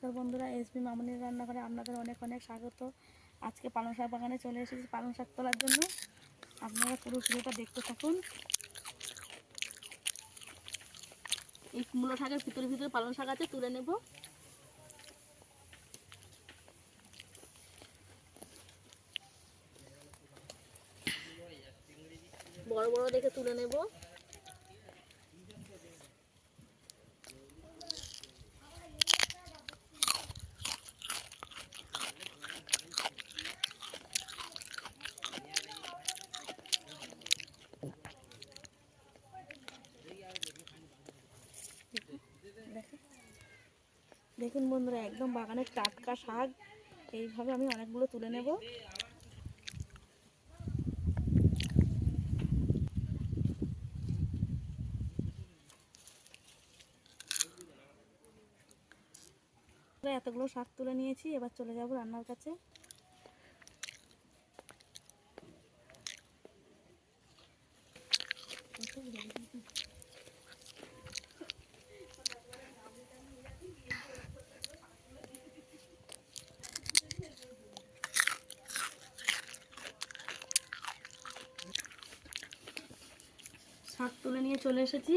নমস্কার বন্ধুরা এসবি মামনির রান্নাঘরে আপনাদের অনেক অনেক স্বাগত। আজকে পালং শাক বাগানে চলে এসেছি পালং শাক তোলার জন্য। আপনারা পুরো ভিডিওটা দেখতে থাকুন। এই কুমড়ো শাকের ভিতরে ভিতরে পালং শাক আছে, তুলে নেব। বড় বড় দেখে তুলে নেব। দেখুন বন্ধুরা, একদম বাগানের টাটকা শাক। এইভাবে আমি অনেকগুলো তুলে নেব। এতগুলো শাক তুলে নিয়েছি, এবার চলে যাব রান্নার কাছে। চলে এসেছি।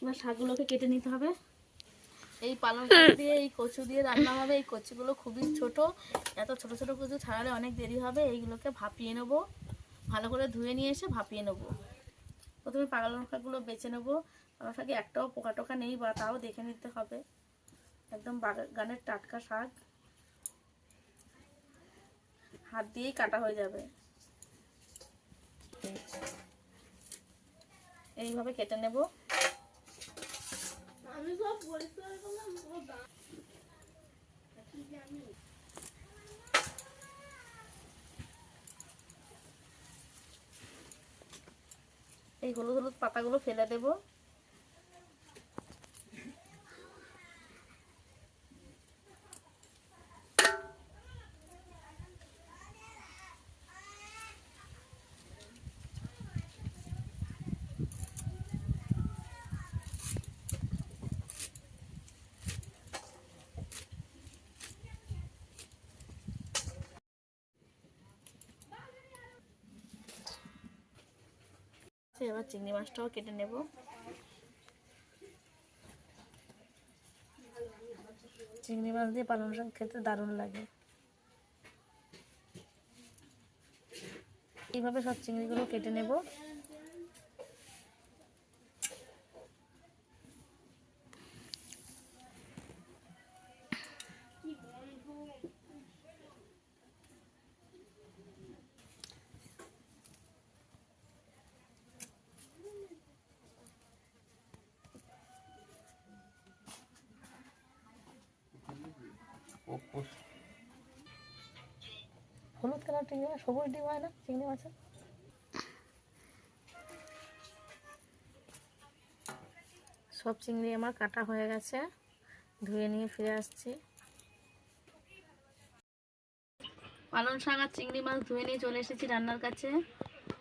এবার শাকগুলোকে কেটে নিতে হবে। এই পালং শাক দিয়ে এই কচু দিয়ে রান্না হবে। এই কচুগুলো খুবই ছোট। এত ছোট ছোট কচু ছাড়ালে অনেক দেরি হবে। এইগুলোকে ভাপিয়ে নেব। ভালো করে ধুয়ে নিয়ে এসে ভাপিয়ে নেব। প্রথমে পালং শাকগুলো বেছে নেব। পালং শাকে একটাও পোকা টোকা নেই বা তাও দেখে নিতে হবে। একদম বাগানের টাটকা শাক। হাত দিয়েই কাটা হয়ে যাবে। এইভাবে কেটে নেব। এই হলুদ হলুদ পাতাগুলো ফেলে দেব। এবার চিংড়ি মাছটাও কেটে নেব। চিংড়ি মাছ দিয়ে পালন শাক খেতে দারুণ লাগে। এইভাবে সব চিংড়িগুলো কেটে নেব। হলুদ কালার চিংড়ি মাছ সবুজ ডিম হয় না? চিংড়ি মাছের? সব চিংড়ি আমার কাটা হয়ে গেছে। ধুয়ে নিয়ে ফিরে আসছি। পালং শাক আর চিংড়ি মাছ ধুয়ে নিয়ে চলে এসেছি রান্নার কাছে।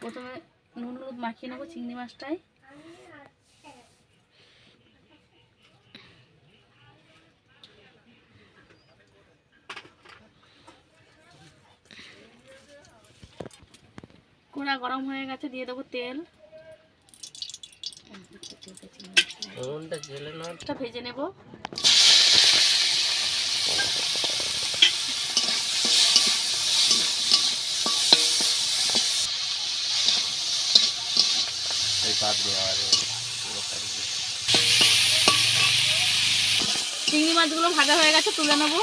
প্রথমে নুন হলুদ মাখিয়ে নেব চিংড়ি মাছটায়। কড়া গরম হয়ে গেছে দিয়ে দেবো তেল। ভেজে নেব। চিংড়ি মাছগুলো ভাজা হয়ে গেছে তুলে নেব।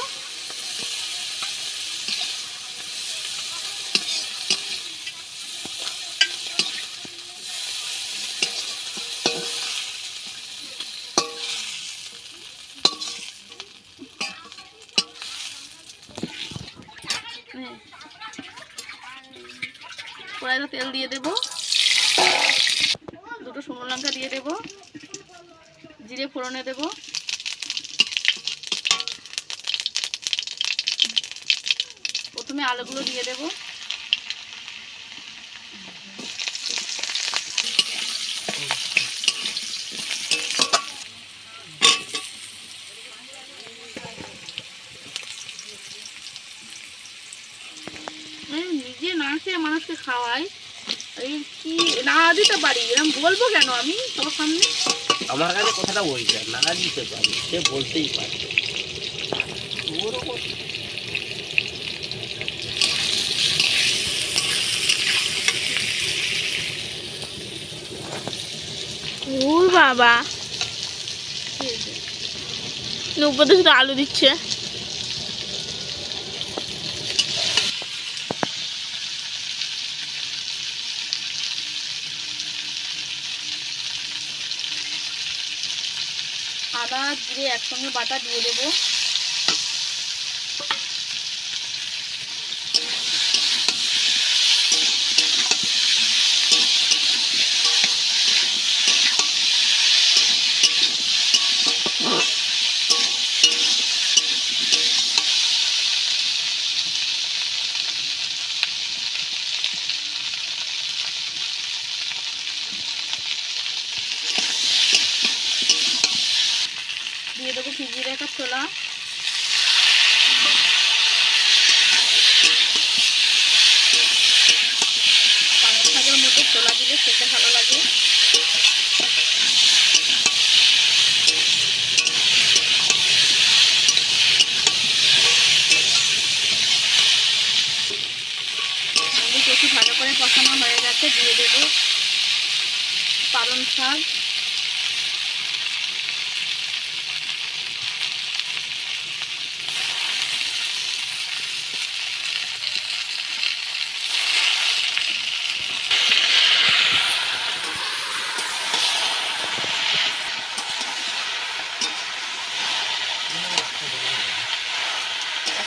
কড়াইতে তেল দিয়ে দেব। দুটো শুকনো লঙ্কা দিয়ে দেব। জিরে ফোড়নে দেব। প্রথমে আলুগুলো দিয়ে দেব দিয়ে মানুষকে খাওয়াই এই কি? না দিতে পারি এরকম বলব কেন আমি? সবার সামনে? আমার কাছে কথাটা বলছে না দিতে পারি সে বলতেই পারে। ও বাবা। উপরে শুধু আলু দিচ্ছে। জিরে একসঙ্গে বাটা দিয়ে দেবো। ভিজিয়ে রাখা ছোলা পালং শাকের মধ্যে ছোলা দিলে খেতে ভালো লাগে। ভালো করে কষানো হয়ে গেছে, দিয়ে দেবো পালং শাক।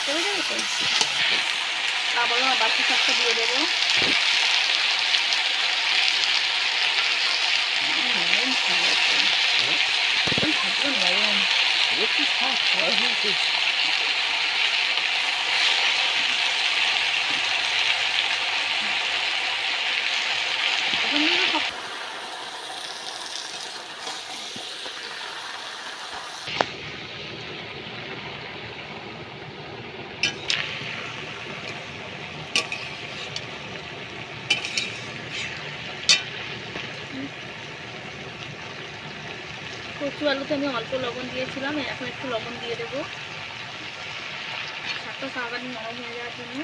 হয়ে যাবে তো তারপরে বাকি শাকটা দিয়ে দেবো খাবার তো। একদম খাবার নরম। কচু আলুতে আমি অল্প লবণ দিয়েছিলাম, এখন একটু লবণ দিয়ে দেবো। শাকটা তাড়াতাড়ি নরম হয়ে যাওয়ার জন্য।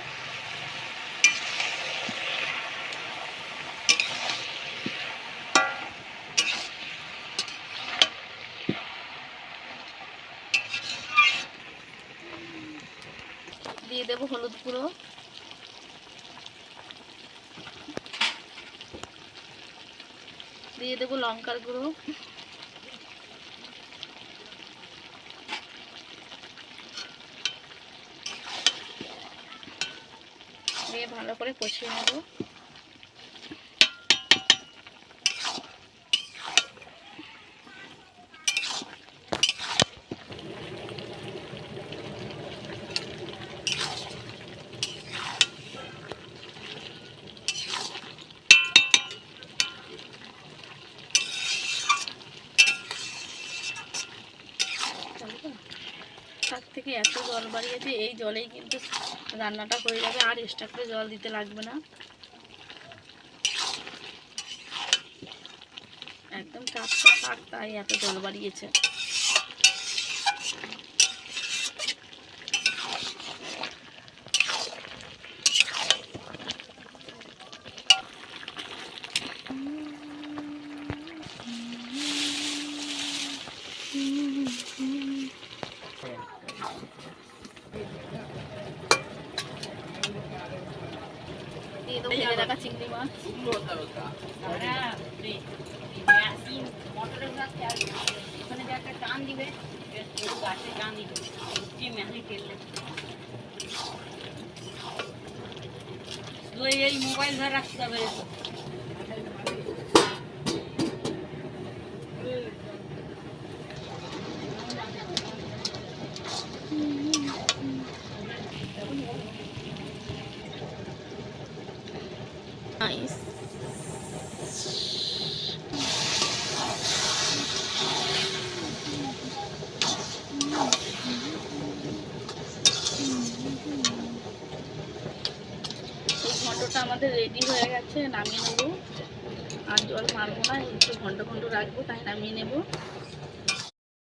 দিয়ে দেবো হলুদ গুঁড়ো। দিয়ে দেবো লঙ্কার গুঁড়ো। দিয়ে ভালো করে কষিয়ে নেব শাক থেকে এত জল বাড়িয়েছে এই জলেই কিন্তু রান্নাটা হয়ে যাবে, আর এক্সট্রা করে জল দিতে লাগবে না। একদম টাটকা থাক তাই এত জল বাড়িয়েছে। দিয়ে দেবো ভেজে রাখা চিংড়ি মাছ। এই মোবাইল ধরে রাখতে হবে নাইস এই ঘন্টটা শাকটা আমাদের রেডি হয়ে গেছে, নামিয়ে নেব। আর জল মারবো না, একটু ঘণ্টা ঘণ্টা রাখব, তাই নামিয়ে নেব।